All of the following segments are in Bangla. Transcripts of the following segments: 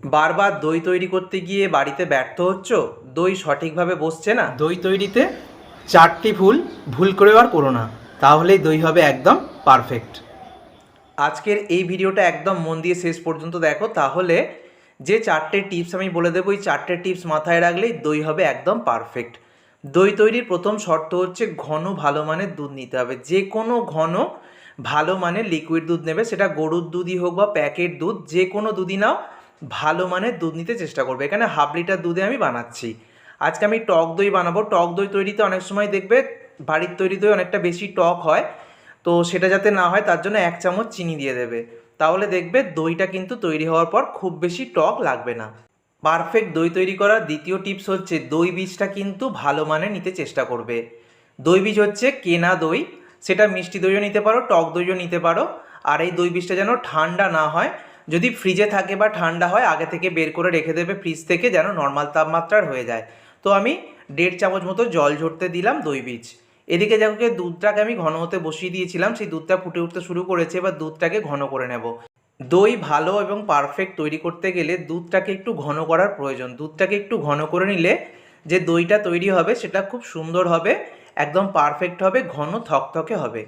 বারবার দই তৈরি করতে গিয়ে বাড়িতে ব্যর্থ হচ্ছ? দই সঠিকভাবে বসছে না? দই তৈরিতে চারটি ভুল ভুল করে আর করো না। তাহলেই দই হবে একদম পারফেক্ট আজকের এই ভিডিওটা একদম মন দিয়ে শেষ পর্যন্ত দেখো। তাহলে যে চারটে টিপস আমি বলে দেবো এই চারটে টিপস মাথায় রাখলেই দই হবে একদম পারফেক্ট দই তৈরির প্রথম শর্ত হচ্ছে ঘন ভালো মানের দুধ নিতে হবে। যে কোনো ঘন ভালো মানের লিকুইড দুধ নেবে সেটা গরুর দুধই হোক বা প্যাকেট দুধ যে কোনো দুধই নাও ভালো মানের দুধ নিতে চেষ্টা করবে। এখানে হাফ লিটার দুধে আমি বানাচ্ছি। আজকে আমি টক দই বানাবো। টক দই তৈরিতে অনেক সময় দেখবে বাড়ির তৈরি দই অনেকটা বেশি টক হয়। তো সেটা যাতে না হয়, তার জন্য এক চামচ চিনি দিয়ে দেবে। তাহলে দেখবে দইটা কিন্তু তৈরি হওয়ার পর খুব বেশি টক লাগবে না। পারফেক্ট দই তৈরি করার দ্বিতীয় টিপস হচ্ছে, দই বীজটা কিন্তু ভালো মানে নিতে চেষ্টা করবে। দই বীজ হচ্ছে কেনা দই। সেটা মিষ্টি দইও নিতে পারো, টক দইও নিতে পারো। আর এই দই বীজটা যেন ঠান্ডা না হয় যদি ফ্রিজে থাকে বা ঠান্ডা হয়, আগে থেকে বের করে রেখে দেবে ফ্রিজ থেকে যেন নর্মাল তাপমাত্রার হয়ে যায়। তো আমি দেড় চামচ মতো জল ঝরতে দিলাম দই বীজ। এদিকে যাকে দুধটাকে আমি ঘন হতে বসিয়ে দিয়েছিলাম, সেই দুধটা ফুটে উঠতে শুরু করেছে, এবার দুধটাকে ঘন করে নেব। দই ভালো এবং পারফেক্ট তৈরি করতে গেলে দুধটাকে একটু ঘন করার প্রয়োজন। দুধটাকে একটু ঘন করে নিলে যে দইটা তৈরি হবে, সেটা খুব সুন্দর হবে, একদম পারফেক্ট হবে, ঘন থকথকে হবে।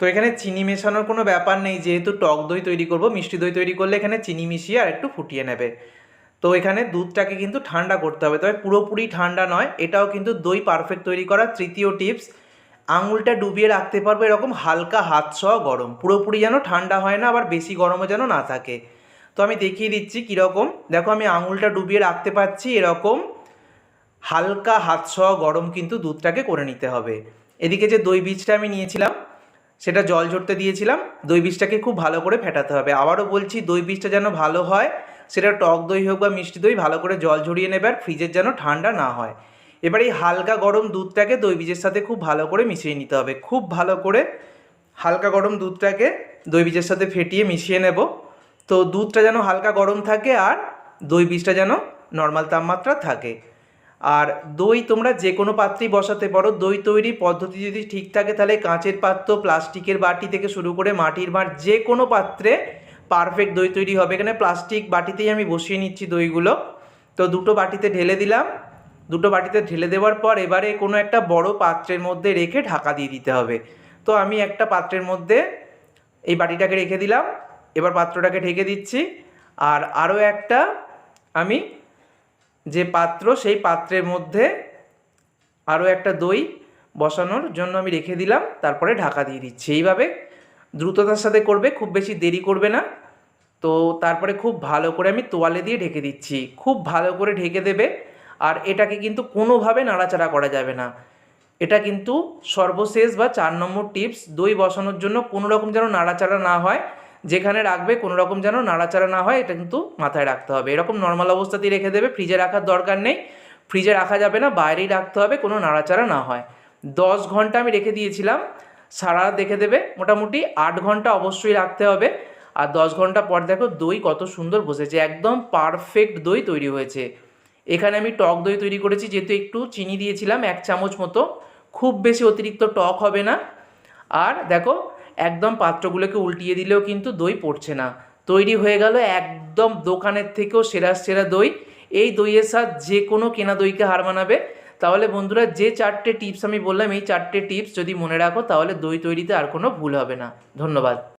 তো এখানে চিনি মেশানোর কোনো ব্যাপার নেই, যেহেতু টক দই তৈরি করব, মিষ্টি দই তৈরি করলে এখানে চিনি মিশিয়ে আর একটু ফুটিয়ে নেবে। তো এখানে দুধটাকে কিন্তু ঠান্ডা করতে হবে, তবে পুরোপুরি ঠান্ডা নয়, এটাও কিন্তু দই পারফেক্ট তৈরি করার তৃতীয় টিপস আঙুলটা ডুবিয়ে রাখতে পারব এরকম হালকা হাত সহ গরম, পুরোপুরি যেন ঠান্ডা হয় না, আবার বেশি গরমও যেন না থাকে। তো আমি দেখিয়ে দিচ্ছি কীরকম, দেখো আমি আঙুলটা ডুবিয়ে রাখতে পারছি এরকম হালকা হাত সহ গরম কিন্তু দুধটাকে করে নিতে হবে। এদিকে যে দই বীজটা আমি নিয়েছিলাম সেটা জল ঝরতে দিয়েছিলাম, দই বীজটাকে খুব ভালো করে ফেটাতে হবে। আবারও বলছি, দই বীজটা যেন ভালো হয়, সেটা টক দই হোক বা মিষ্টি দই, ভালো করে জল ঝরিয়ে নেবে আর ফ্রিজের যেন ঠান্ডা না হয়। এবার এই হালকা গরম দুধটাকে দই বীজের সাথে খুব ভালো করে মিশিয়ে নিতে হবে। খুব ভালো করে হালকা গরম দুধটাকে দই বীজের সাথে ফেটিয়ে মিশিয়ে নেব। তো দুধটা যেন হালকা গরম থাকে আর দই বীজটা যেন নর্মাল তাপমাত্রা থাকে। আর দই তোমরা যে কোনো পাত্রেই বসাতে পারো। দই তৈরি পদ্ধতি যদি ঠিক থাকে, তাহলে কাঁচের পাত্র, প্লাস্টিকের বাটি থেকে শুরু করে মাটির ভাঁড়, যে কোনো পাত্রে পারফেক্ট দই তৈরি হবে। এখানে প্লাস্টিক বাটিতেই আমি বসিয়ে নিচ্ছি দইগুলো। তো দুটো বাটিতে ঢেলে দিলাম। দুটো বাটিতে ঢেলে দেওয়ার পর এবারে কোনো একটা বড় পাত্রের মধ্যে রেখে ঢাকা দিয়ে দিতে হবে। তো আমি একটা পাত্রের মধ্যে এই বাটিটাকে রেখে দিলাম। এবার পাত্রটাকে ঢেকে দিচ্ছি। আর আরও একটা আমি যে পাত্র, সেই পাত্রের মধ্যে আরও একটা দই বসানোর জন্য আমি রেখে দিলাম, তারপরে ঢাকা দিয়ে দিচ্ছি। এইভাবে দ্রুততার সাথে করবে, খুব বেশি দেরি করবে না। তো তারপরে খুব ভালো করে আমি তোয়ালে দিয়ে ঢেকে দিচ্ছি। খুব ভালো করে ঢেকে দেবে, আর এটাকে কিন্তু কোনোভাবে নাড়াচাড়া করা যাবে না। এটা কিন্তু সর্বশেষ বা চার নম্বর টিপস, দই বসানোর জন্য কোনো রকম যেন নাড়াচাড়া না হয়। যেখানে রাখবে কোনো রকম যেন নাড়াচাড়া না হয়, এটা কিন্তু মাথায় রাখতে হবে। এরকম নর্মাল অবস্থাতেই রেখে দেবে ফ্রিজে রাখার দরকার নেই। ফ্রিজে রাখা যাবে না, বাইরেই রাখতে হবে, কোনো নাড়াচাড়া না হয়। দশ ঘণ্টা আমি রেখে দিয়েছিলাম, সারা দেখে দেবে, মোটামুটি আট ঘণ্টা অবশ্যই রাখতে হবে। আর দশ ঘণ্টা পর দেখো দই কত সুন্দর বসেছে, একদম পারফেক্ট দই তৈরি হয়েছে। এখানে আমি টক দই তৈরি করেছি, যেহেতু একটু চিনি দিয়েছিলাম, এক চামচ মতো। খুব বেশি অতিরিক্ত টক হবে না। আর দেখো একদম পাত্রগুলোকে উল্টিয়ে দিলেও কিন্তু দই পড়ছে না। তৈরি হয়ে গেল একদম দোকানের থেকেও সেরা সেরা দই। এই দইয়ের স্বাদ যে কোনো কেনা দইকে হার মানাবে। তাহলে বন্ধুরা, যে চারটে টিপস আমি বললাম, এই চারটে টিপস যদি মনে রাখো, তাহলে দই তৈরিতে আর কোনো ভুল হবে না। ধন্যবাদ।